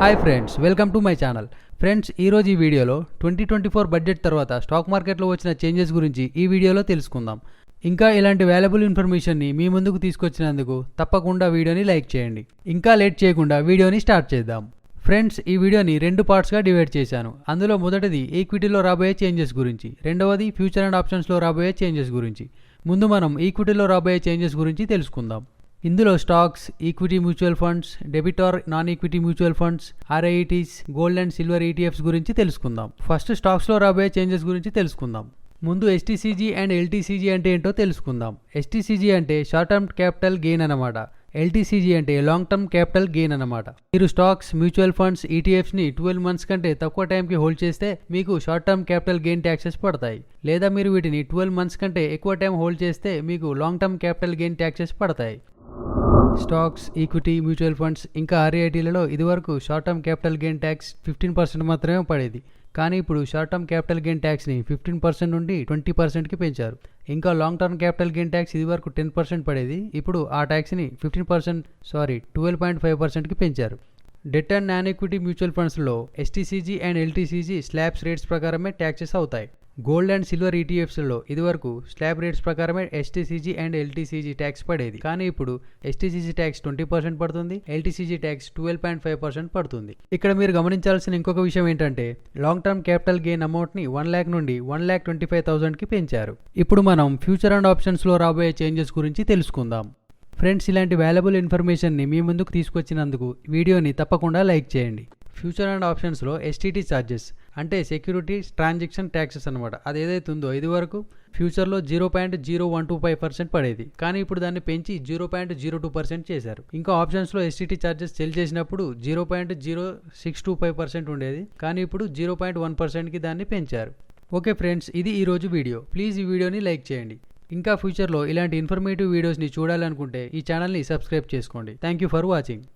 Hi friends welcome to my channel. Friends ఈరోజు ఈ వీడియోలో ట్వంటీ ట్వంటీ ఫోర్ బడ్జెట్ తర్వాత స్టాక్ మార్కెట్లో వచ్చిన చేంజెస్ గురించి ఈ వీడియోలో తెలుసుకుందాం. ఇంకా ఇలాంటి వాల్యుబుల్ ఇన్ఫర్మేషన్ని మీ ముందుకు తీసుకొచ్చినందుకు తప్పకుండా వీడియోని లైక్ చేయండి. ఇంకా లేట్ చేయకుండా వీడియోని స్టార్ట్ చేద్దాం. ఫ్రెండ్స్ ఈ వీడియోని రెండు పార్ట్స్గా డివైడ్ చేశాను. అందులో మొదటిది ఈక్విటీలో రాబోయే చేంజెస్ గురించి. రెండవది ఫ్యూచర్ అండ్ ఆప్షన్స్లో రాబోయే చేంజెస్ గురించి. ముందు మనం ఈక్విటీలో రాబోయే చేంజెస్ గురించి తెలుసుకుందాం. ఇందులో stocks equity mutual funds debit or non equity mutual funds REITs gold and silver ETFs గురించి తెలుసుకుందాం. ఫస్ట్ స్టాక్స్లో రాబోయే చేంజెస్ గురించి తెలుసుకుందాం. ముందు ఎస్టీసీజీ అండ్ ఎల్టీసీజీ అంటే ఏంటో తెలుసుకుందాం. ఎస్టీసీజీ అంటే షార్ట్ టర్మ్ క్యాపిటల్ గెయిన్ అన్నమాట. ఎల్టీసీజీ అంటే లాంగ్ టర్మ్ క్యాపిటల్ గెయిన్ అన్నమాట. మీరు స్టాక్స్ మ్యూచువల్ ఫండ్స్ ఈటీఎఫ్స్ని ట్వెల్వ్ మంత్స్ కంటే తక్కువ టైంకి హోల్డ్ చేస్తే మీకు short term capital gain taxes పడతాయి. లేదా మీరు వీటిని ట్వెల్వ్ మంత్స్ కంటే ఎక్కువ టైం హోల్డ్ చేస్తే మీకు long term capital gain taxes పడతాయి. స్టాక్స్ ఈక్విటీ మ్యూచువల్ ఫండ్స్ ఇంకా ఆర్ఐటీలలో ఇదివరకు short term capital gain tax fifteen percent మాత్రమే పడేది. కానీ ఇప్పుడు షార్ట్ టర్మ్ క్యాపిటల్ గెయిన్ ట్యాక్స్ని ఫిఫ్టీన్ పర్సెంట్ నుండి ట్వంటీ పర్సెంట్కి పెంచారు. ఇంకా long term capital gain tax ఇదివరకు టెన్ పర్సెంట్ పడేది. ఇప్పుడు ఆ ట్యాక్స్ని fifteen percent sorry twelve point five పర్సెంట్కి పెంచారు. Debt and non equity mutual ఫండ్స్లో STCG and LTCG slabs rates ప్రకారమే ట్యాక్సెస్ అవుతాయి. గోల్డ్ అండ్ సిల్వర్ ఈటీఎఫ్స్లో ఇదివరకు స్లాబ్ రేట్స్ ప్రకారమే ఎస్టీసీజీ అండ్ ఎల్టీసీజీ ట్యాక్స్ పడేది. కానీ ఇప్పుడు ఎస్టీసీజీ ట్యాక్స్ ట్వంటీ పర్సెంట్ పడుతుంది LTCG tax twelve point five percent పడుతుంది. ఇక్కడ మీరు గమనించాల్సిన ఇంకొక విషయం ఏంటంటే లాంగ్ టర్మ్ క్యాపిటల్ గెయిన్ అమౌంట్ని వన్ ల్యాక్ నుండి వన్ ల్యాక్ ట్వంటీ ఫైవ్ థౌసండ్కి పెంచారు. ఇప్పుడు మనం ఫ్యూచర్ అండ్ ఆప్షన్స్లో రాబోయే చేంజెస్ గురించి తెలుసుకుందాం. ఫ్రెండ్స్ ఇలాంటి వాల్యుబుల్ ఇన్ఫర్మేషన్ని మీ ముందుకు తీసుకొచ్చినందుకు వీడియోని తప్పకుండా లైక్ చేయండి. ఫ్యూచర్ అండ్ ఆప్షన్స్లో ఎస్టీటీ ఛార్జెస్ అంటే సెక్యూరిటీస్ ట్రాన్సాక్షన్ ట్యాక్సెస్ అనమాట అది ఏదైతే ఉందో ఇది వరకు ఫ్యూచర్లో zero point zero one two five percent పడేది. కానీ ఇప్పుడు దాన్ని పెంచి zero point zero two percent చేశారు. ఇంకా ఆప్షన్స్లో ఎస్టీటీ ఛార్జెస్ సెల్ చేసినప్పుడు zero point zero six two five percent ఉండేది. కానీ ఇప్పుడు జీరో పాయింట్ వన్ పర్సెంట్కి దాన్ని పెంచారు. ఓకే ఫ్రెండ్స్ ఇది ఈరోజు వీడియో. ప్లీజ్ ఈ వీడియోని లైక్ చేయండి. ఇంకా ఫ్యూచర్లో ఇలాంటి ఇన్ఫర్మేటివ్ వీడియోస్ని చూడాలనుకుంటే ఈ ఛానల్ని సబ్స్క్రైబ్ చేసుకోండి. Thank you for watching